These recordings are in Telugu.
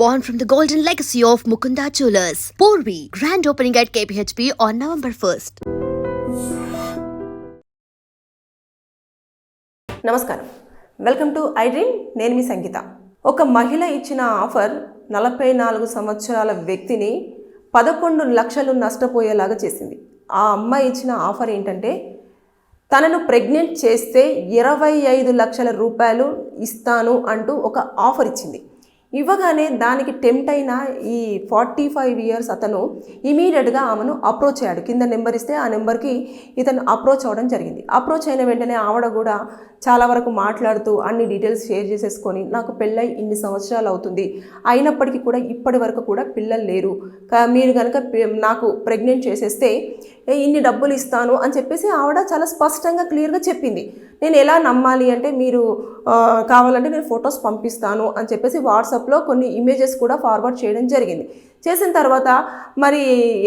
born from the golden legacy of Mukunda Jewelers. Porvi, grand opening at KPHP on November 1st. నమస్కారం. వెల్కమ్ టు ఐ డ్రీమ్ నేను మీ సంగీత. ఒక మహిళ ఇచ్చిన ఆఫర్ నలభై నాలుగు సంవత్సరాల వ్యక్తిని పదకొండు లక్షలు నష్టపోయేలాగా చేసింది. ఆ అమ్మాయి ఇచ్చిన ఆఫర్ ఏంటంటే తనను ప్రెగ్నెంట్ చేస్తే ఇరవై ఐదు లక్షల రూపాయలు ఇస్తాను అంటూ ఒక ఆఫర్ ఇచ్చింది. ఇవ్వగానే దానికి టెంప్ట్ అయిన ఈ ఫార్టీ ఫైవ్ ఇయర్స్ అతను ఇమీడియట్గా ఆమెను అప్రోచ్ అయ్యాడు. కింద నెంబర్ ఇస్తే ఆ నెంబర్కి ఇతను అప్రోచ్ అవ్వడం జరిగింది. అప్రోచ్ అయిన వెంటనే ఆవిడ కూడా చాలా వరకు మాట్లాడుతూ అన్ని డీటెయిల్స్ షేర్ చేసేసుకొని నాకు పెళ్ళై ఇన్ని సంవత్సరాలు అవుతుంది. అయినప్పటికీ కూడా ఇప్పటి వరకు కూడా పిల్లలు లేరు. కా- మీరు కనుక నాకు ప్రెగ్నెంట్ చేసేస్తే ఇన్ని డబ్బులు ఇస్తాను అని చెప్పేసి ఆవిడ చాలా స్పష్టంగా క్లియర్గా చెప్పింది. నేను ఎలా నమ్మాలి అంటే మీరు కావాలంటే నేను ఫొటోస్ పంపిస్తాను అని చెప్పేసి వాట్సాప్లో కొన్ని ఇమేజెస్ కూడా ఫార్వర్డ్ చేయడం జరిగింది. చేసిన తర్వాత మరి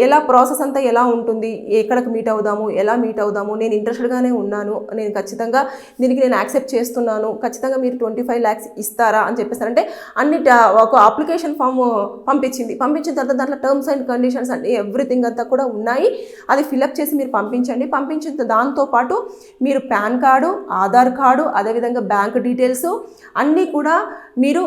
ఎలా ప్రాసెస్ అంతా ఎలా ఉంటుంది? ఎక్కడికి మీట్ అవుదాము? ఎలా మీట్ అవుదాము? నేను ఇంట్రెస్టెడ్గానే ఉన్నాను. నేను ఖచ్చితంగా దీనికి నేను యాక్సెప్ట్ చేస్తున్నాను. ఖచ్చితంగా మీరు ట్వంటీ ఫైవ్ ల్యాక్స్ ఇస్తారా అని చెప్పేసి అంటే అన్ని ఒక అప్లికేషన్ ఫామ్ పంపించింది. పంపించిన తర్వాత దాంట్లో టర్మ్స్ అండ్ కండిషన్స్ అన్ని ఎవ్రీథింగ్ అంతా కూడా ఉన్నాయి. అది ఫిలప్ చేసి మీరు పంపించండి. పంపించిన దాంతోపాటు మీరు పాన్ కార్డు ఆధార్ కార్డు అదేవిధంగా బ్యాంక్ డీటెయిల్స్ అన్నీ కూడా మీరు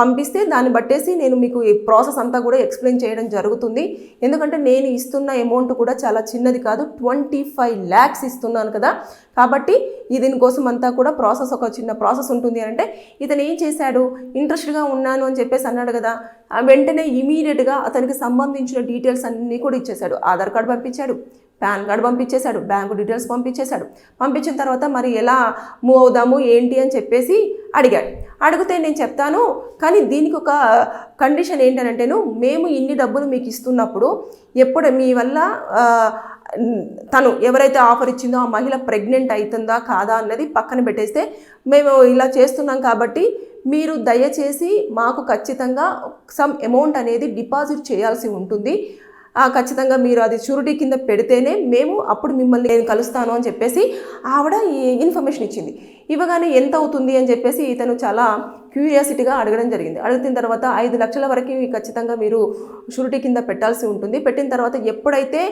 పంపిస్తే దాన్ని బట్టేసి నేను మీకు ఈ ప్రాసెస్ అంతా కూడా ఎక్స్ప్లెయిన్ చేయడం జరుగుతుంది. ఎందుకంటే నేను ఇస్తున్న అమౌంట్ కూడా చాలా చిన్నది కాదు ట్వంటీ ఫైవ్ ల్యాక్స్ ఇస్తున్నాను కదా. కాబట్టి దీనికోసం అంతా కూడా ప్రాసెస్ ఒక చిన్న ప్రాసెస్ ఉంటుంది అని అంటే ఇతను ఏం చేశాడు? ఇంట్రెస్ట్గా ఉన్నాను అని చెప్పేసి అన్నాడు కదా. ఆ వెంటనే ఇమీడియట్గా అతనికి సంబంధించిన డీటెయిల్స్ అన్నీ కూడా ఇచ్చేశాడు. ఆధార్ కార్డు పంపించాడు పాన్ కార్డు పంపించేశాడు బ్యాంకు డీటెయిల్స్ పంపించేశాడు. పంపించిన తర్వాత మరి ఎలా మూవ్ అవుదాము ఏంటి అని చెప్పేసి అడిగాడు. అడిగితే నేను చెప్తాను కానీ దీనికి ఒక కండిషన్ ఏంటనంటేను మేము ఇన్ని డబ్బులు మీకు ఇస్తున్నప్పుడు ఎప్పుడు మీ వల్ల తను ఎవరైతే ఆఫర్ ఇచ్చిందో ఆ మహిళ ప్రెగ్నెంట్ అవుతుందా కాదా అన్నది పక్కన పెట్టేస్తే మేము ఇలా చేస్తున్నాం కాబట్టి మీరు దయచేసి మాకు ఖచ్చితంగా సమ్ అమౌంట్ అనేది డిపాజిట్ చేయాల్సి ఉంటుంది. ఖచ్చితంగా మీరు అది షూరిటీ కింద పెడితేనే మేము అప్పుడు మిమ్మల్ని నేను కలుస్తాను అని చెప్పేసి ఆవిడ ఈ ఇన్ఫర్మేషన్ ఇచ్చింది. ఇవ్వగానే ఎంత అవుతుంది అని చెప్పేసి ఇతను చాలా క్యూరియాసిటీగా అడగడం జరిగింది. అడిగిన తర్వాత ఐదు లక్షల వరకు ఖచ్చితంగా మీరు షూరిటీ కింద పెట్టాల్సి ఉంటుంది. పెట్టిన తర్వాత ఎప్పుడైతే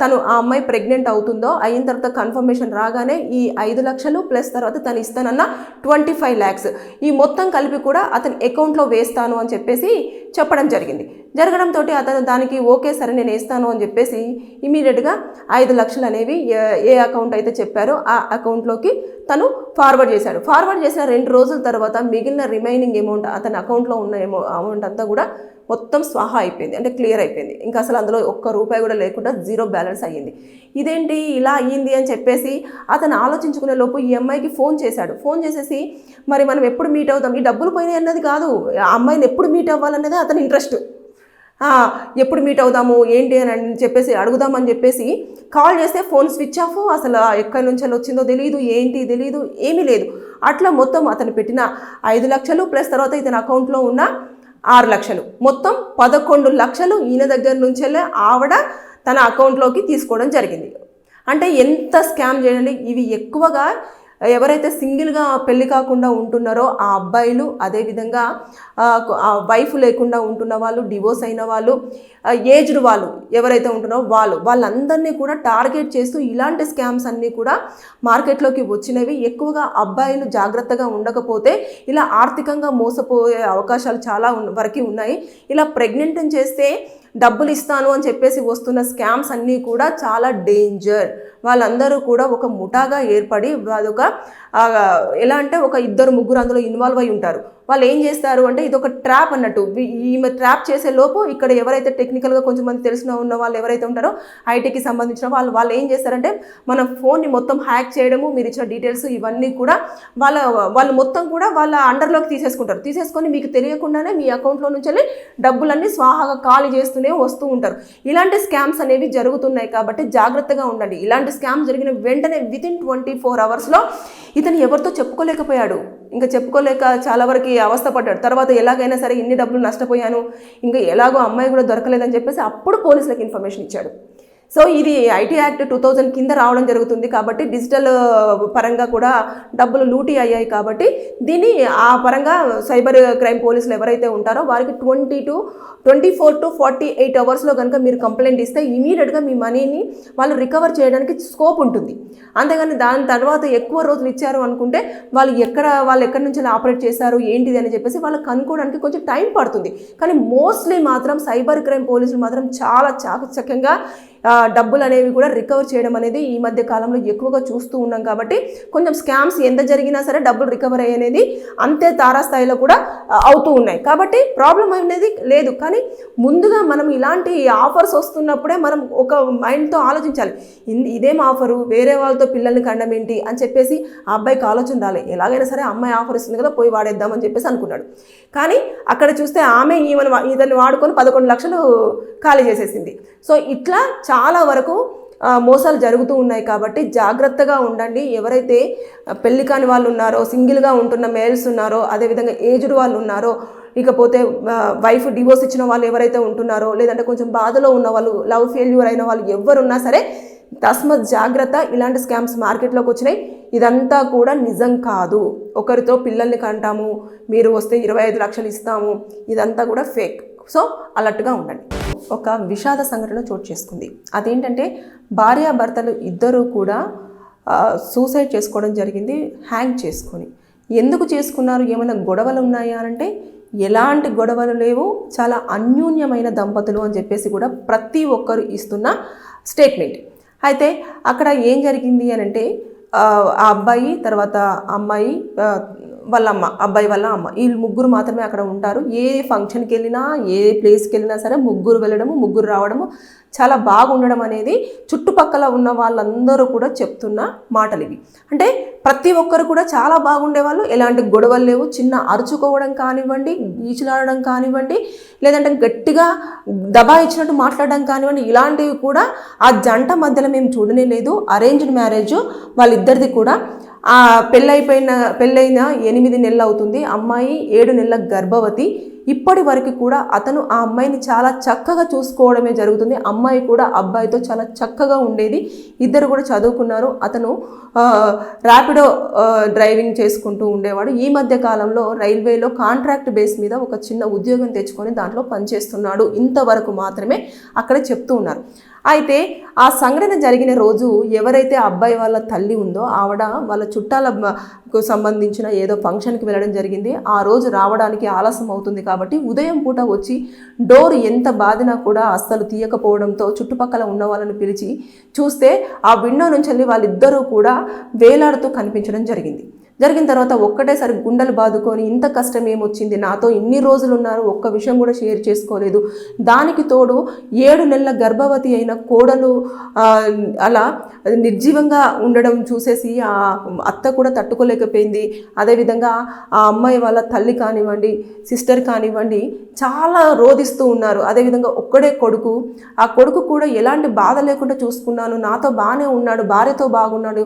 తను ఆ అమ్మాయి ప్రెగ్నెంట్ అవుతుందో అయిన తర్వాత కన్ఫర్మేషన్ రాగానే ఈ ఐదు లక్షలు ప్లస్ తర్వాత తను ఇస్తానన్న ట్వంటీ ఫైవ్ ల్యాక్స్. ఈ మొత్తం కలిపి కూడా అతని అకౌంట్లో వేస్తాను అని చెప్పేసి చెప్పడం జరిగింది. జరగడంతో అతను దానికి ఓకే సరే నేను వేస్తాను అని చెప్పేసి ఇమీడియట్గా ఐదు లక్షలు అనేవి ఏ- ఏ అకౌంట్ అయితే చెప్పారో ఆ అకౌంట్లోకి తను ఫార్వర్డ్ చేశాడు. ఫార్వర్డ్ చేసిన రెండు రోజుల తర్వాత మిగిలిన రిమైనింగ్ అమౌంట్ అతని అకౌంట్లో ఉన్న అమౌంట్ అంతా కూడా మొత్తం స్వాహ అయిపోయింది అంటే క్లియర్ అయిపోయింది. ఇంకా అసలు అందులో ఒక్క రూపాయి కూడా లేకుండా జీరో బ్యాలెన్స్ అయ్యింది. ఇదేంటి ఇలా అయ్యింది అని చెప్పేసి అతను ఆలోచించుకునే లోపు ఈ అమ్మాయికి ఫోన్ చేశాడు. ఫోన్ చేసేసి మరి మనం ఎప్పుడు మీట్ అవుతాం? ఈ డబ్బులు పోయినాయి అన్నది కాదు. ఆ అమ్మాయిని ఎప్పుడు మీట్ అవ్వాలన్నది అతని ఇంట్రెస్ట్ ఎప్పుడు మీట్ అవుదాము? ఏంటి అని అని చెప్పేసి అడుగుదామని చెప్పేసి కాల్ చేస్తే ఫోన్ స్విచ్ ఆఫ్. అసలు ఎక్కడి నుంచి వచ్చిందో తెలియదు ఏంటి తెలియదు ఏమీ లేదు. అట్లా మొత్తం అతను పెట్టిన ఐదు లక్షలు ప్లస్ తర్వాత ఇతని అకౌంట్లో ఉన్న ఆరు లక్షలు. మొత్తం పదకొండు లక్షలు ఈయన దగ్గర నుంచెల్లే ఆవిడ తన అకౌంట్లోకి తీసుకోవడం జరిగింది. అంటే ఎంత స్కామ్ చేయండి ఇవి ఎక్కువగా ఎవరైతే సింగిల్గా పెళ్ళి కాకుండా ఉంటున్నారో ఆ అబ్బాయిలు అదేవిధంగా వైఫ్ లేకుండా ఉంటున్న వాళ్ళు డివోర్స్ అయిన వాళ్ళు ఏజ్డ్ వాళ్ళు ఎవరైతే ఉంటున్నారో వాళ్ళు వాళ్ళందరినీ కూడా టార్గెట్ చేస్తూ ఇలాంటి స్కామ్స్ అన్నీ కూడా మార్కెట్లోకి వచ్చినవి. ఎక్కువగా అబ్బాయిలు జాగ్రత్తగా ఉండకపోతే ఇలా ఆర్థికంగా మోసపోయే అవకాశాలు చాలా వరకు ఉన్నాయి. ఇలా ప్రెగ్నెంట్ చేస్తే డబ్బులు ఇస్తాను అని చెప్పేసి వస్తున్న స్కామ్స్ అన్నీ కూడా చాలా డేంజర్. వాళ్ళందరూ కూడా ఒక ముఠాగా ఏర్పడి అదొక ఎలా అంటే ఒక ఇద్దరు ముగ్గురు అందులో ఇన్వాల్వ్ అయి ఉంటారు. వాళ్ళు ఏం చేస్తారు అంటే ఇది ఒక ట్రాప్ అన్నట్టు. ఈమె ట్రాప్ చేసే లోపు ఇక్కడ ఎవరైతే టెక్నికల్గా కొంచెం మంది తెలిసిన ఉన్న వాళ్ళు ఎవరైతే ఉంటారో ఐటీకి సంబంధించిన వాళ్ళు వాళ్ళు ఏం చేస్తారంటే మన ఫోన్ని మొత్తం హ్యాక్ చేయడము మీరు ఇచ్చిన డీటెయిల్స్ ఇవన్నీ కూడా వాళ్ళ వాళ్ళు మొత్తం కూడా వాళ్ళ అండర్లోకి తీసేసుకుంటారు. తీసేసుకొని మీకు తెలియకుండానే మీ అకౌంట్లో నుంచి వెళ్ళి డబ్బులన్నీ స్వాహాగా ఖాళీ చేస్తూనే వస్తూ ఉంటారు. ఇలాంటి స్కామ్స్ అనేవి జరుగుతున్నాయి కాబట్టి జాగ్రత్తగా ఉండండి. ఇలాంటి స్కామ్ జరిగిన వెంటనే విత్ ఇన్ ట్వంటీ ఫోర్ అవర్స్లో ఇతను ఎవరితో చెప్పుకోలేకపోయాడు. ఇంకా చెప్పుకోలేక చాలా వరకు అవస్థపడ్డాడు తర్వాత ఎలాగైనా సరే ఇన్ని డబ్బులు నష్టపోయాను. ఇంకా ఎలాగో అమ్మాయి కూడా దొరకలేదని చెప్పేసి అప్పుడు పోలీసులకు ఇన్ఫర్మేషన్ ఇచ్చాడు. సో ఇది ఐటీ యాక్ట్ టూ థౌజండ్ కింద రావడం జరుగుతుంది కాబట్టి డిజిటల్ పరంగా కూడా డబ్బులు లూటీ అయ్యాయి కాబట్టి దీన్ని ఆ పరంగా సైబర్ క్రైమ్ పోలీసులు ఎవరైతే ఉంటారో వారికి twenty to twenty four to forty eight అవర్స్లో కనుక మీరు కంప్లైంట్ ఇస్తే ఇమీడియట్గా మీ మనీని వాళ్ళు రికవర్ చేయడానికి స్కోప్ ఉంటుంది. అంతేగాని దాని తర్వాత ఎక్కువ రోజులు ఇచ్చారు అనుకుంటే వాళ్ళు ఎక్కడ వాళ్ళు ఎక్కడి నుంచి ఆపరేట్ చేశారు ఏంటిది అని చెప్పేసి వాళ్ళకి కనుక్కోవడానికి కొంచెం టైం పడుతుంది. కానీ మోస్ట్లీ మాత్రం సైబర్ క్రైమ్ పోలీసులు మాత్రం చాలా చాకచక్యంగా డబ్బులు అనేవి కూడా రికవర్ చేయడం అనేది ఈ మధ్య కాలంలో ఎక్కువగా చూస్తూ ఉన్నాం కాబట్టి కొంచెం స్కామ్స్ ఎంత జరిగినా సరే డబ్బులు రికవర్ అయ్యేది అంతే తారాస్థాయిలో కూడా అవుతూ ఉన్నాయి. కాబట్టి ప్రాబ్లం అనేది లేదు. కానీ ముందుగా మనం ఇలాంటి ఆఫర్స్ వస్తున్నప్పుడే మనం ఒక మైండ్తో ఆలోచించాలి. ఇదేం ఆఫరు? వేరే వాళ్ళతో పిల్లల్ని కండం ఏంటి? అని చెప్పేసి ఆ అబ్బాయికి ఆలోచన రాలే. ఎలాగైనా సరే అమ్మాయి ఆఫర్ ఇస్తుంది కదా పోయి వాడేద్దామని చెప్పేసి అనుకున్నాడు. కానీ అక్కడ చూస్తే ఆమె ఈమెను వా- ఇతన్ని వాడుకొని పదకొండు లక్షలు ఖాళీ చేసేసింది. సో ఇట్లా చాలా వరకు మోసాలు జరుగుతూ ఉన్నాయి కాబట్టి జాగ్రత్తగా ఉండండి. ఎవరైతే పెళ్ళి కాని వాళ్ళు ఉన్నారో సింగిల్గా ఉంటున్న మేల్స్ ఉన్నారో అదేవిధంగా ఏజ్డ్ వాళ్ళు ఉన్నారో ఇకపోతే వైఫ్ డివోర్స్ ఇచ్చిన వాళ్ళు ఎవరైతే ఉంటున్నారో లేదంటే కొంచెం బాధలో ఉన్న వాళ్ళు లవ్ ఫెయిల్యూర్ అయిన వాళ్ళు ఎవరున్నా సరే తస్మత్ జాగ్రత్త. ఇలాంటి స్కామ్స్ మార్కెట్లోకి వచ్చినాయి. ఇదంతా కూడా నిజం కాదు. ఒకరితో పిల్లల్ని కంటాము మీరు వస్తే ఇరవై ఐదు లక్షలు ఇస్తాము ఇదంతా కూడా ఫేక్. సో అలర్ట్గా ఉండండి. ఒక విషాద సంఘటన చోటు చేసుకుంది. అదేంటంటే భార్యాభర్తలు ఇద్దరూ కూడా సూసైడ్ చేసుకోవడం జరిగింది హ్యాంగ్ చేసుకొని. ఎందుకు చేసుకున్నారు? ఏమైనా గొడవలు ఉన్నాయా అంటే ఎలాంటి గొడవలు లేవు చాలా అన్యోన్యమైన దంపతులు అని చెప్పేసి కూడా ప్రతి ఒక్కరు ఇస్తున్న స్టేట్మెంట్. అయితే అక్కడ ఏం జరిగింది అని అంటే ఆ అబ్బాయి తర్వాత అమ్మాయి వాళ్ళ అమ్మ అబ్బాయి వాళ్ళ అమ్మ. వీళ్ళు ముగ్గురు మాత్రమే అక్కడ ఉంటారు. ఏ ఫంక్షన్కి వెళ్ళినా ఏ ప్లేస్కి వెళ్ళినా సరే ముగ్గురు వెళ్ళడము ముగ్గురు రావడము చాలా బాగుండడం అనేది చుట్టుపక్కల ఉన్న వాళ్ళందరూ కూడా చెప్తున్న మాటలు ఇవి. అంటే ప్రతి ఒక్కరు కూడా చాలా బాగుండేవాళ్ళు. ఎలాంటి గొడవలు లేవు. చిన్న అరుచుకోవడం కానివ్వండి ఈచులాడడం కానివ్వండి లేదంటే గట్టిగా దబాయించినట్టు మాట్లాడడం కానివ్వండి ఇలాంటివి కూడా ఆ జంట మధ్యలో మేము చూడనే లేదు. అరేంజ్డ్ మ్యారేజ్ వాళ్ళిద్దరిది కూడా ఆ పెళ్ళైపోయిన పెళ్ళైన ఎనిమిది నెలలు అవుతుంది. అమ్మాయి ఏడు నెలల గర్భవతి. ఇప్పటి వరకు కూడా అతను ఆ అమ్మాయిని చాలా చక్కగా చూసుకోవడమే జరుగుతుంది. అమ్మాయి కూడా అబ్బాయితో చాలా చక్కగా ఉండేది. ఇద్దరు కూడా చదువుకున్నారు. అతను ర్యాపిడో డ్రైవింగ్ చేసుకుంటూ ఉండేవాడు. ఈ మధ్య కాలంలో రైల్వేలో కాంట్రాక్ట్ బేస్ మీద ఒక చిన్న ఉద్యోగం తెచ్చుకొని దాంట్లో పనిచేస్తున్నాడు. ఇంతవరకు మాత్రమే అక్కడ చెప్తూ ఉన్నారు. అయితే ఆ సంఘటన జరిగిన రోజు ఎవరైతే అబ్బాయి వాళ్ళ తల్లి ఉందో ఆవిడ వాళ్ళ చుట్టాలకు సంబంధించిన ఏదో ఫంక్షన్కి వెళ్ళడం జరిగింది. ఆ రోజు రావడానికి ఆలస్యం అవుతుంది కాబట్టి ఉదయం పూట వచ్చి డోర్ ఎంత బాధినా కూడా అస్సలు తీయకపోవడంతో చుట్టుపక్కల ఉన్న వాళ్ళని పిలిచి చూస్తే ఆ విండో నుంచి వెళ్ళి వాళ్ళిద్దరూ కూడా వేలాడుతూ కనిపించడం జరిగింది. జరిగిన తర్వాత ఒక్కటేసారి గుండెలు బాదుకొని ఇంత కష్టం ఏమొచ్చింది? నాతో ఇన్ని రోజులు ఉన్నారు ఒక్క విషయం కూడా షేర్ చేసుకోలేదు. దానికి తోడు ఏడు నెలల గర్భవతి అయిన కోడలు అలా నిర్జీవంగా ఉండడం చూసేసి ఆ అత్త కూడా తట్టుకోలేకపోయింది. అదేవిధంగా ఆ అమ్మాయి వాళ్ళ తల్లి కానివ్వండి సిస్టర్ కానివ్వండి చాలా రోధిస్తూ ఉన్నారు. అదేవిధంగా ఒక్కడే కొడుకు. ఆ కొడుకు కూడా ఎలాంటి బాధ లేకుండా చూసుకున్నాను. నాతో బాగానే ఉన్నాడు భార్యతో బాగున్నాడు.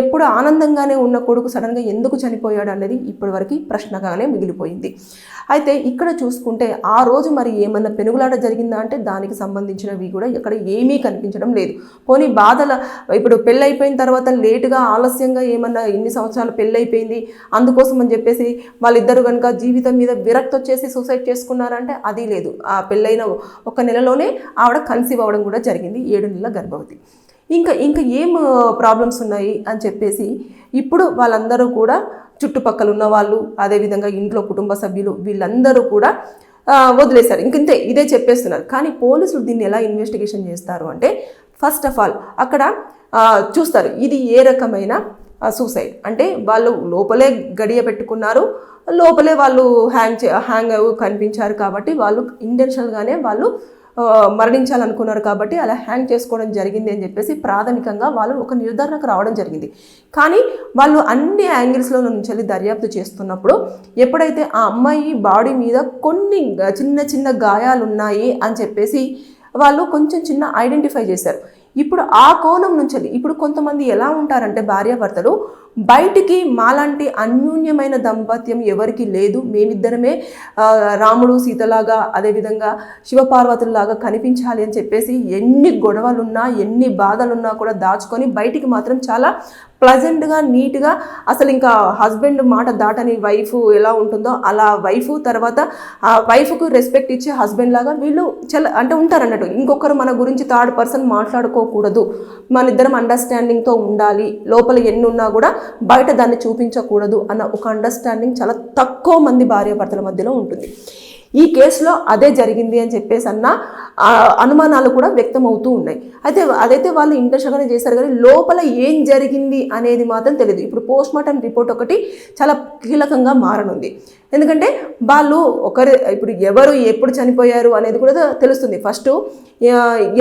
ఎప్పుడు ఆనందంగానే ఉన్న కొడుకు సడన్గా ఎందుకు చనిపోయాడు అనేది ఇప్పటివరకు ప్రశ్నగానే మిగిలిపోయింది. అయితే ఇక్కడ చూసుకుంటే ఆ రోజు మరి ఏమన్నా పెనుగులాట జరిగిందా అంటే దానికి సంబంధించినవి కూడా ఇక్కడ ఏమీ కనిపించడం లేదు. పోనీ బాధల ఇప్పుడు పెళ్ళైపోయిన తర్వాత లేటుగా ఆలస్యంగా ఏమన్నా ఇన్ని సంవత్సరాలు పెళ్ళైపోయింది అందుకోసం అని చెప్పేసి వాళ్ళిద్దరు కనుక జీవితం మీద విరక్తి వచ్చేసి సూసైడ్ చేసుకున్నారంటే అది లేదు. ఆ పెళ్ళైన ఒక నెలలోనే ఆవిడ కన్సీవ్ అవ్వడం కూడా జరిగింది ఏడు నెలల గర్భవతి. ఇంకా ఇంకా ఏం ప్రాబ్లమ్స్ ఉన్నాయి అని చెప్పేసి ఇప్పుడు వాళ్ళందరూ కూడా చుట్టుపక్కల ఉన్న వాళ్ళు అదేవిధంగా ఇంట్లో కుటుంబ సభ్యులు వీళ్ళందరూ కూడా వదిలేశారు. ఇంకంతే ఇదే చెప్పేస్తున్నారు. కానీ పోలీసులు దీన్ని ఎలా ఇన్వెస్టిగేషన్ చేస్తారు అంటే ఫస్ట్ ఆఫ్ ఆల్ అక్కడ చూస్తారు ఇది ఏ రకమైన సూసైడ్ అంటే వాళ్ళు లోపలే గడియ పెట్టుకున్నారు లోపలే వాళ్ళు హ్యాంగ్ చే హ్యాంగ్ కనిపించారు కాబట్టి వాళ్ళు ఇంటెన్షనల్గానే వాళ్ళు మరణించాలనుకున్నారు కాబట్టి అలా హ్యాంగ్ చేసుకోవడం జరిగింది అని చెప్పేసి ప్రాథమికంగా వాళ్ళు ఒక నిర్ధారణకు రావడం జరిగింది. కానీ వాళ్ళు అన్ని యాంగిల్స్లో నుంచి దర్యాప్తు చేస్తున్నప్పుడు ఎప్పుడైతే ఆ అమ్మాయి బాడీ మీద కొన్ని చిన్న చిన్న గాయాలు ఉన్నాయి అని చెప్పేసి వాళ్ళు కొంచెం చిన్న ఐడెంటిఫై చేశారు. ఇప్పుడు ఆ కోణం నుంచి ఇప్పుడు కొంతమంది ఎలా ఉంటారంటే భార్యాభర్తలు బయటికి మాలాంటి అన్యూన్యమైన దంపత్యం ఎవరికి లేదు. మేమిద్దరమే రాముడు సీతలాగా అదేవిధంగా శివపార్వతుల్లాగా కనిపించాలి అని చెప్పేసి ఎన్ని గొడవలున్నా ఎన్ని బాధలున్నా కూడా దాచుకొని బయటికి మాత్రం చాలా ప్లజెంట్గా నీట్గా అసలు ఇంకా హస్బెండ్ మాట దాటని వైఫ్ ఎలా ఉంటుందో అలా వైఫ్ తర్వాత ఆ వైఫ్కు రెస్పెక్ట్ ఇచ్చే హస్బెండ్ లాగా వీళ్ళు చాలా అంటే ఉంటారన్నట్టు ఇంకొకరు మన గురించి థర్డ్ పర్సన్ మాట్లాడుకోకూడదు. మన ఇద్దరం అండర్స్టాండింగ్తో ఉండాలి. లోపల ఎన్ని ఉన్నా కూడా బయట దాన్ని చూపించకూడదు అన్న ఒక అండర్స్టాండింగ్ చాలా తక్కువ మంది భార్యాభర్తల మధ్యలో ఉంటుంది. ఈ కేసులో అదే జరిగింది అని చెప్పేసి అన్న అనుమానాలు కూడా వ్యక్తం అవుతూ ఉన్నాయి. అయితే అదైతే వాళ్ళు ఇంటర్షగానే చేశారు కానీ లోపల ఏం జరిగింది అనేది మాత్రం తెలియదు ఇప్పుడు పోస్ట్ మార్టం రిపోర్ట్ ఒకటి చాలా కీలకంగా మారనుంది. ఎందుకంటే వాళ్ళు ఒకరు ఇప్పుడు ఎవరు ఎప్పుడు చనిపోయారు అనేది కూడా తెలుస్తుంది. ఫస్ట్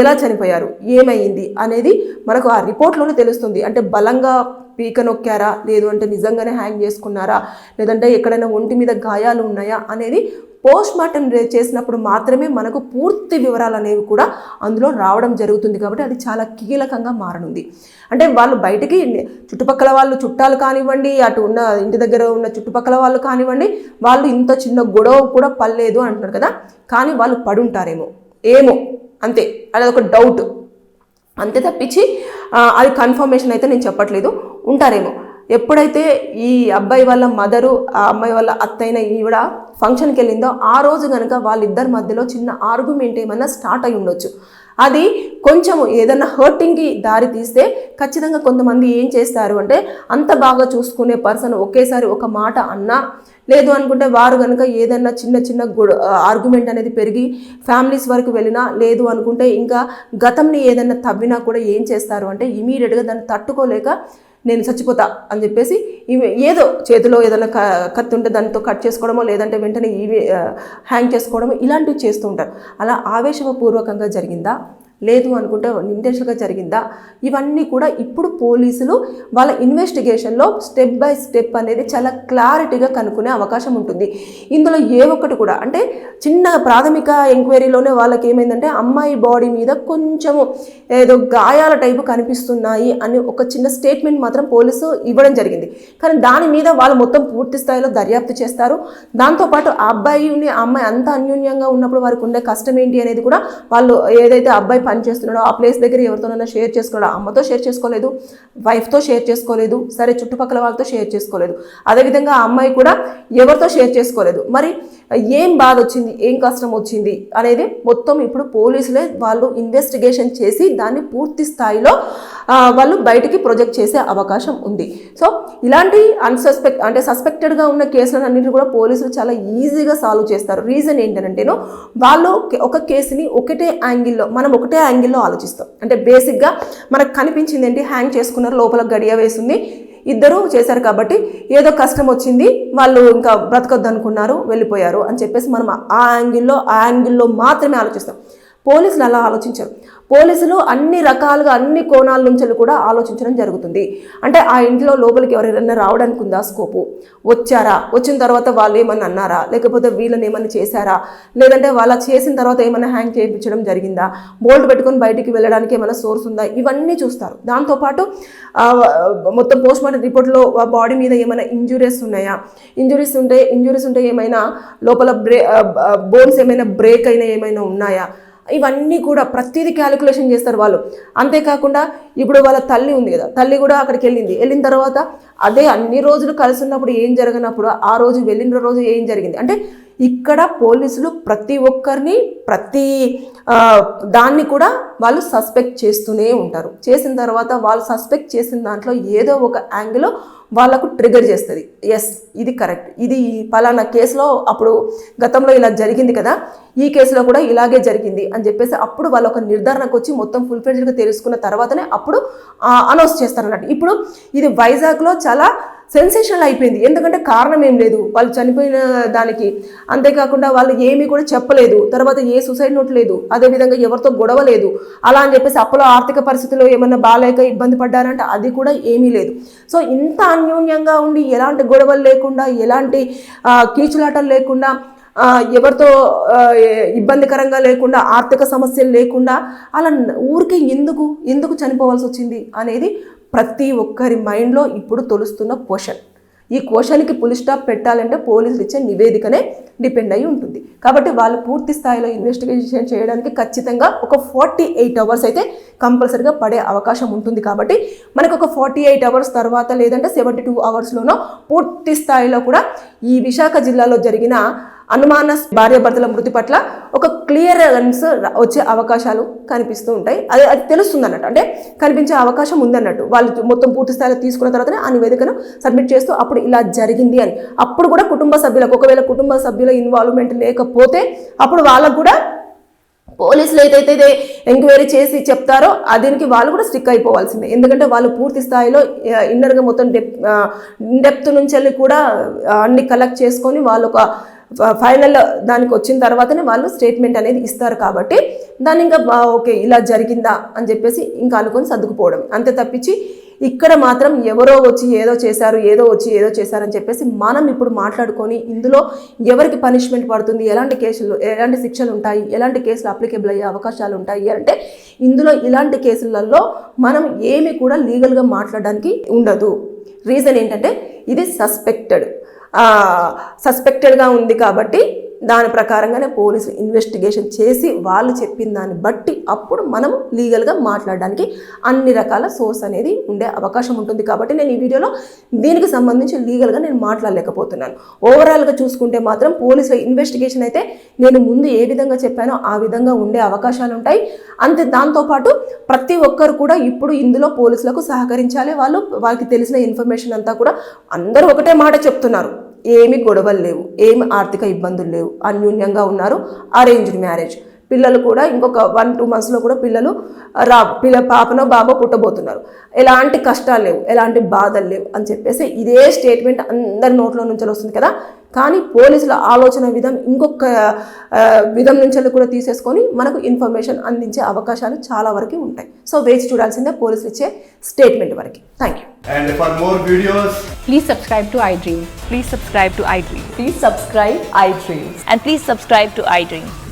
ఎలా చనిపోయారు ఏమైంది అనేది మనకు ఆ రిపోర్ట్లోనే తెలుస్తుంది. అంటే బలంగా పీక నొక్కారా? లేదు అంటే నిజంగానే హ్యాంగ్ చేసుకున్నారా? లేదంటే ఎక్కడైనా ఒంటి మీద గాయాలు ఉన్నాయా? అనేది పోస్ట్ మార్టం చేసినప్పుడు మాత్రమే మనకు పూర్తి వివరాలు అనేవి కూడా అందులో రావడం జరుగుతుంది కాబట్టి అది చాలా కీలకంగా మారనుంది. అంటే వాళ్ళు బయటికి చుట్టుపక్కల వాళ్ళు చుట్టాలు కానివ్వండి అటు ఉన్న ఇంటి దగ్గర ఉన్న చుట్టుపక్కల వాళ్ళు కానివ్వండి వాళ్ళు ఇంత చిన్న గొడవ కూడా పర్లేదు అంటున్నారు కదా? కానీ వాళ్ళు పడుంటారేమో? ఏమో? అంతే. అది ఒక డౌట్ అంతే తప్పించి అది కన్ఫర్మేషన్ అయితే నేను చెప్పట్లేదు. ఉంటారేమో. ఎప్పుడైతే ఈ అబ్బాయి వాళ్ళ మదరు ఆ అమ్మాయి వాళ్ళ అత్తైన ఈవిడ ఫంక్షన్కి వెళ్ళిందో ఆ రోజు కనుక వాళ్ళిద్దరి మధ్యలో చిన్న ఆర్గ్యుమెంట్ ఏమన్నా స్టార్ట్ అయి ఉండొచ్చు. అది కొంచెము ఏదన్నా హర్టింగ్కి దారి తీస్తే ఖచ్చితంగా కొంతమంది ఏం చేస్తారు అంటే అంత బాగా చూసుకునే పర్సన్ ఒకేసారి ఒక మాట అన్నా లేదు అనుకుంటే వారు కనుక ఏదన్నా చిన్న చిన్న గొడ ఆర్గ్యుమెంట్ అనేది పెరిగి ఫ్యామిలీస్ వరకు వెళ్ళినా లేదు అనుకుంటే ఇంకా గతంని ఏదన్నా తవ్వినా కూడా ఏం చేస్తారు అంటే ఇమీడియట్గా దాన్ని తట్టుకోలేక నేను చచ్చిపోతా అని చెప్పేసి ఇవి ఏదో చేతిలో ఏదైనా క కత్తి ఉంటే దాంతో కట్ చేసుకోవడమో లేదంటే వెంటనే ఇవి హ్యాంగ్ చేసుకోవడమో ఇలాంటివి చేస్తూ ఉంటారు. అలా ఆవేశపూర్వకంగా జరిగిందా? లేదు అనుకుంటే ఇంటెన్షన్గా జరిగిందా? ఇవన్నీ కూడా ఇప్పుడు పోలీసులు వాళ్ళ ఇన్వెస్టిగేషన్లో స్టెప్ బై స్టెప్ అనేది చాలా క్లారిటీగా కనుక్కునే అవకాశం ఉంటుంది. ఇందులో ఏ ఒక్కటి కూడా అంటే చిన్న ప్రాథమిక ఎంక్వైరీలోనే వాళ్ళకి ఏమైందంటే అమ్మాయి బాడీ మీద కొంచెము ఏదో గాయాల టైపు కనిపిస్తున్నాయి అని ఒక చిన్న స్టేట్మెంట్ మాత్రం పోలీసు ఇవ్వడం జరిగింది. కానీ దాని మీద వాళ్ళు మొత్తం పూర్తి స్థాయిలో దర్యాప్తు చేస్తారు. దాంతోపాటు ఆ అబ్బాయిని ఆ అమ్మాయి అంత అన్యోన్యంగా ఉన్నప్పుడు వారికి ఉండే కష్టం ఏంటి అనేది కూడా వాళ్ళు ఏదైతే అబ్బాయి పని చేస్తున్నాడో ఆ ప్లేస్ దగ్గర ఎవరితోనైనా షేర్ చేసుకున్నాడో అమ్మతో షేర్ చేసుకోలేదు వైఫ్తో షేర్ చేసుకోలేదు సరే చుట్టుపక్కల వాళ్ళతో షేర్ చేసుకోలేదు. అదేవిధంగా ఆ అమ్మాయి కూడా ఎవరితో షేర్ చేసుకోలేదు. మరి ఏం బాధ వచ్చింది? ఏం కష్టం వచ్చింది? అనేది మొత్తం ఇప్పుడు పోలీసులే వాళ్ళు ఇన్వెస్టిగేషన్ చేసి దాన్ని పూర్తి స్థాయిలో వాళ్ళు బయటికి ప్రొజెక్ట్ చేసే అవకాశం ఉంది. సో ఇలాంటి అన్సస్పెక్ట్ అంటే సస్పెక్టెడ్గా ఉన్న కేసులన్నింటినీ కూడా పోలీసులు చాలా ఈజీగా సాల్వ్ చేస్తారు. రీజన్ ఏంటంటేను వాళ్ళు ఒక కేసుని ఒకటే యాంగిల్లో మనం ఒకటే యాంగిల్లో ఆలోచిస్తాం. అంటే బేసిక్గా మనకు కనిపించింది ఏంటి హ్యాంగ్ చేసుకున్నారు లోపల గడియ వేసింది. ఇద్దరూ చేశారు కాబట్టి ఏదో కష్టం వచ్చింది వాళ్ళు ఇంకా బ్రతకొద్దు అనుకున్నారు వెళ్ళిపోయారు అని చెప్పేసి మనం ఆ యాంగిల్లో ఆ యాంగిల్లో మాత్రమే ఆలోచిస్తాం. పోలీసులు అలా ఆలోచించారు. పోలీసులు అన్ని రకాలుగా అన్ని కోణాల నుంచి కూడా ఆలోచించడం జరుగుతుంది. అంటే ఆ ఇంట్లో లోపలికి ఎవరైనా రావడానికి ఉందా స్కోపు? వచ్చారా? వచ్చిన తర్వాత వాళ్ళు ఏమన్నా అన్నారా? లేకపోతే వీళ్ళని ఏమన్నా చేశారా? లేదంటే వాళ్ళ చేసిన తర్వాత ఏమైనా హ్యాంగ్ చేయించడం జరిగిందా? బోల్డ్ పెట్టుకొని బయటికి వెళ్ళడానికి ఏమైనా సోర్స్ ఉందా? ఇవన్నీ చూస్తారు. దాంతోపాటు మొత్తం పోస్ట్ మార్టం రిపోర్ట్లో బాడీ మీద ఏమైనా ఇంజురీస్ ఉన్నాయా? ఇంజురీస్ ఉంటే ఇంజురీస్ ఉంటే ఏమైనా లోపల బ్రే బోన్స్ ఏమైనా బ్రేక్ అయినా ఏమైనా ఉన్నాయా? ఇవన్నీ కూడా ప్రతిదీ క్యాలిక్యులేషన్ చేస్తారు వాళ్ళు. అంతేకాకుండా ఇప్పుడు వాళ్ళ తల్లి ఉంది కదా తల్లి కూడా అక్కడికి వెళ్ళింది. వెళ్ళిన తర్వాత అదే అన్ని రోజులు కలిసి ఉన్నప్పుడు ఏం జరగనప్పుడు ఆ రోజు వెళ్ళిన రోజు ఏం జరిగింది? అంటే ఇక్కడ పోలీసులు ప్రతి ఒక్కరిని ప్రతి దాన్ని కూడా వాళ్ళు సస్పెక్ట్ చేస్తూనే ఉంటారు. చేసిన తర్వాత వాళ్ళు సస్పెక్ట్ చేసిన దాంట్లో ఏదో ఒక యాంగిల్లో వాళ్ళకు ట్రిగర్ చేస్తుంది. ఎస్ ఇది కరెక్ట్. ఇది ఫలానా పలానా కేసులో అప్పుడు గతంలో ఇలా జరిగింది కదా ఈ కేసులో కూడా ఇలాగే జరిగింది అని చెప్పేసి అప్పుడు వాళ్ళు ఒక నిర్ధారణకు వచ్చి మొత్తం ఫుల్ ఫ్లెడ్జ్గా తెలుసుకున్న తర్వాతనే అప్పుడు అనౌన్స్ చేస్తారన్నట్టు. ఇప్పుడు ఇది వైజాగ్లో చాలా సెన్సేషనల్ అయిపోయింది. ఎందుకంటే కారణం ఏం లేదు. వాళ్ళు చనిపోయిన దానికి. అంతేకాకుండా వాళ్ళు ఏమీ కూడా చెప్పలేదు. తర్వాత ఏ సూసైడ్ నోట్ లేదు. అదేవిధంగా ఎవరితో గొడవ లేదు. అలా అని చెప్పేసి అప్పలో ఆర్థిక పరిస్థితుల్లో ఏమన్నా బాగాలేక ఇబ్బంది పడ్డారంటే అది కూడా ఏమీ లేదు. సో ఇంత అన్యోన్యంగా ఉండి ఎలాంటి గొడవలు లేకుండా ఎలాంటి కీచులాటలు లేకుండా ఎవరితో ఇబ్బందికరంగా లేకుండా ఆర్థిక సమస్యలు లేకుండా అలా ఊరికే ఎందుకు ఎందుకు చనిపోవాల్సి వచ్చింది అనేది ప్రతి ఒక్కరి మైండ్లో ఇప్పుడు తొలుస్తున్న క్వశ్చన్. ఈ క్వశ్చన్కి పులి స్టాప్ పెట్టాలంటే పోలీసులు ఇచ్చే నివేదికనే డిపెండ్ అయి ఉంటుంది. కాబట్టి వాళ్ళు పూర్తి స్థాయిలో ఇన్వెస్టిగేషన్ చేయడానికి ఖచ్చితంగా ఒక ఫార్టీ ఎయిట్ అవర్స్ అయితే కంపల్సరిగా పడే అవకాశం ఉంటుంది. కాబట్టి మనకు ఒక ఫార్టీ ఎయిట్ అవర్స్ తర్వాత లేదంటే సెవెంటీ టూ అవర్స్లోనో పూర్తి స్థాయిలో కూడా ఈ విశాఖ జిల్లాలో జరిగిన అనుమాన భార్యాభర్తల మృతి పట్ల ఒక క్లియరెన్స్ వచ్చే అవకాశాలు కనిపిస్తూ ఉంటాయి. అది అది తెలుస్తుంది అన్నట్టు అంటే కనిపించే అవకాశం ఉందన్నట్టు. వాళ్ళు మొత్తం పూర్తి స్థాయిలో తీసుకున్న తర్వాతనే ఆ నివేదికను సబ్మిట్ చేస్తూ అప్పుడు ఇలా జరిగింది అని. అప్పుడు కూడా కుటుంబ సభ్యులకు ఒకవేళ కుటుంబ సభ్యుల ఇన్వాల్వ్మెంట్ లేకపోతే అప్పుడు వాళ్ళకు కూడా పోలీసులు ఏదైతే ఎంక్వైరీ చేసి చెప్తారో దీనికి వాళ్ళు కూడా స్టిక్ అయిపోవాల్సిందే. ఎందుకంటే వాళ్ళు పూర్తి స్థాయిలో ఇన్నర్గా మొత్తం డెప్ డెప్త్ నుంచి వెళ్ళి కూడా అన్ని కలెక్ట్ చేసుకొని వాళ్ళు ఒక ఫైనల్ దానికి వచ్చిన తర్వాతనే వాళ్ళు స్టేట్మెంట్ అనేది ఇస్తారు కాబట్టి దాన్ని ఇంకా ఓకే ఇలా జరిగిందా అని చెప్పేసి ఇంకా అనుకొని సర్దుకుపోవడం. అంతే తప్పించి ఇక్కడ మాత్రం ఎవరో వచ్చి ఏదో చేశారు ఏదో వచ్చి ఏదో చేశారని చెప్పేసి మనం ఇప్పుడు మాట్లాడుకొని ఇందులో ఎవరికి పనిష్మెంట్ పడుతుంది ఎలాంటి కేసులు ఎలాంటి శిక్షలు ఉంటాయి ఎలాంటి కేసులు అప్లికేబుల్ అయ్యే అవకాశాలు ఉంటాయి అంటే ఇందులో ఇలాంటి కేసులలో మనం ఏమి కూడా లీగల్గా మాట్లాడడానికి ఉండదు. రీజన్ ఏంటంటే ఇది సస్పెక్టెడ్ సస్పెక్టెడ్గా ఉంది కాబట్టి దాని ప్రకారంగానే పోలీసులు ఇన్వెస్టిగేషన్ చేసి వాళ్ళు చెప్పిన దాన్ని బట్టి అప్పుడు మనం లీగల్గా మాట్లాడడానికి అన్ని రకాల సోర్స్ అనేది ఉండే అవకాశం ఉంటుంది. కాబట్టి నేను ఈ వీడియోలో దీనికి సంబంధించి లీగల్గా నేను మాట్లాడలేకపోతున్నాను. ఓవరాల్గా చూసుకుంటే మాత్రం పోలీసుల ఇన్వెస్టిగేషన్ అయితే నేను ముందు ఏ విధంగా చెప్పానో ఆ విధంగా ఉండే అవకాశాలు ఉంటాయి. అంతే దాంతోపాటు ప్రతి ఒక్కరు కూడా ఇప్పుడు ఇందులో పోలీసులకు సహకరించాలి. వాళ్ళు వాళ్ళకి తెలిసిన ఇన్ఫర్మేషన్ అంతా కూడా అందరూ ఒకటే మాట చెప్తున్నారు. ఏమి గొడవలు లేవు ఏమి ఆర్థిక ఇబ్బందులు లేవు అన్యూన్యంగా ఉన్నారు అరేంజ్డ్ మ్యారేజ్ పిల్లలు కూడా ఇంకొక వన్ టూ మంత్స్లో కూడా పిల్లలు రా పిల్ల పాపనో బాబో పుట్టబోతున్నారు ఎలాంటి కష్టాలు లేవు ఎలాంటి బాధలు లేవు అని చెప్పేసి ఇదే స్టేట్మెంట్ అందరి నోట్లో నుంచి వస్తుంది కదా కానీ పోలీసుల ఆలోచన విధం ఇంకొక విధం నుంచి కూడా తీసేసుకొని మనకు ఇన్ఫర్మేషన్ అందించే అవకాశాలు చాలా వరకు ఉంటాయి సో వేచి చూడాల్సిందే పోలీసులు ఇచ్చే స్టేట్మెంట్ వరకు thank you And for more videos, Please subscribe to iDream. Please subscribe to iDream. Please subscribe iDreams. And please subscribe to iDream.